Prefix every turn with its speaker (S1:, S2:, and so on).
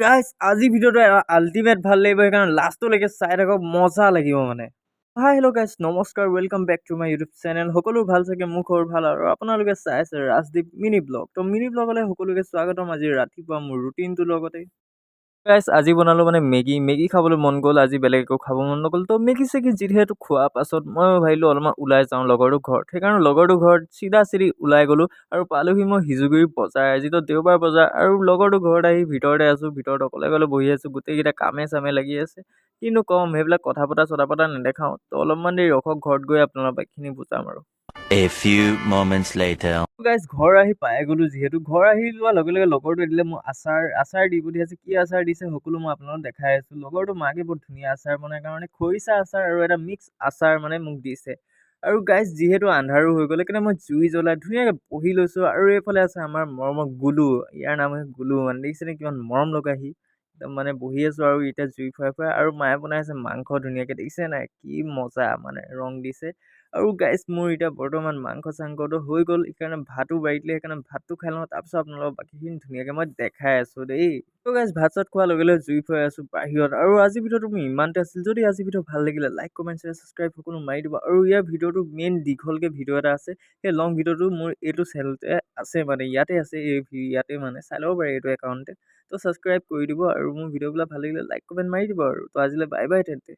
S1: গাইছ আজি ভিডিঅ'টো আল্টিমেট ভাল লাগিব সেইকাৰণে লাষ্টলৈকে চাই থাকক মজা লাগিব মানে। হাই হেল্ল' গাইছ নমস্কাৰ welcome back to my YouTube channel সকলো ভাল চাগে? মোৰ খবৰ ভাল আৰু আপোনালোকে চাই আছে ৰাজদীপ মিনি ব্লগ তো মিনি ব্লগলৈ সকলোকে স্বাগতম। আজি ৰাতিপুৱা মোৰ ৰুটিনটোৰ লগতে গাইছ আজি বনালোঁ মানে মেগী। মেগী খাবলৈ মন গ'ল আজি বেলেগ একো খাব মন নগ'ল। তো মেগী চেগী যিহেতু খোৱাৰ পাছত মই ভাবিলোঁ অলপমান ওলাই যাওঁ লগৰটো ঘৰত। সেইকাৰণে লগৰটো ঘৰত চিধা চিধি ওলাই গ'লোঁ আৰু পালোহি মই সিজুগুৰি বজাৰ। আজিতো দেওবাৰ বজাৰ আৰু লগৰটো ঘৰত আহি ভিতৰতে আছোঁ ভিতৰত অকলে অকলে বহি আছোঁ গোটেইকেইটা কামে চামে লাগি আছে। কিনো ক'ম সেইবিলাক কথা পতা চথা পতা নেদেখাওঁ। তো অলপমান দেৰি ৰখক ঘৰত গৈ আপোনালোকৰ বাকীখিনি বুজাম আৰু।
S2: A few moments later.
S1: Guys ঘৰ আহি পাই গ'লোঁ। যিহেতু ঘৰ আহি লোৱাৰ লগে লগে লগৰটোৱে দিলে মোক আচাৰ আচাৰ দি পঠিয়াইছে। কি আচাৰ দিছে সকলো মই আপোনালোকক দেখাই আছোঁ। লগৰটো মাকে বহুত ধুনীয়া আচাৰ বনাই কাৰণে খৰিচা আচাৰ আৰু এটা মিক্স আচাৰ মানে মোক দিছে। আৰু গাইজ যিহেতু আন্ধাৰো হৈ গ'ল সেইকাৰণে মই জুই জ্বলাই ধুনীয়াকৈ বহি লৈছোঁ। আৰু এইফালে আছে আমাৰ মৰমৰ গুলু। ইয়াৰ নাম হৈছে গুলু মানে। দেখিছেনে কিমান মৰম লগা সি? মানে বহি আছোঁ আৰু এতিয়া জুই ফুৱাই ফুৱাই আৰু মায়ে বনাই আছে মাংস ধুনীয়াকৈ দেখিছে নাই কি মজা মানে ৰং দিছে। আৰু গাইজ মোৰ এতিয়া বৰ্তমান মাংস চাংসটো হৈ গ'ল সেইকাৰণে ভাতো বাঢ়িলে সেইকাৰণে ভাতটো খাই লওঁ তাৰপিছত আপোনালোকক বাকীখিনি ধুনীয়াকৈ মই দেখাই আছোঁ দেই। তো গাইজ ভাত চাত খোৱাৰ লগে লগে জুই ফুৱাই আছোঁ বাহিৰত আৰু আজিৰ ভিডিঅ'টো মোৰ ইমানতে আছিল যদি আজি ভিডিঅ' ভাল লাগিলে লাইক কমেণ্ট শ্বেয়াৰ ছাবস্ক্ৰাইব সকলো মাৰি দিব। আৰু ইয়াৰ ভিডিঅ'টো মেইন দীঘলকৈ ভিডিঅ' এটা আছে সেই লং ভিডিঅ'টো মোৰ এইটো চেনেলতে আছে মানে ইয়াতে আছে এই ইয়াতে মানে চাই ল'ব পাৰে এইটো একাউণ্টতে তো ছাবস্ক্ৰাইব কৰি দিব আৰু মোৰ ভিডিঅ'বিলাক ভাল লাগিলে লাইক কমেণ্ট মাৰি দিব আৰু। তো আজিলৈ বাই বাই তেন্তে।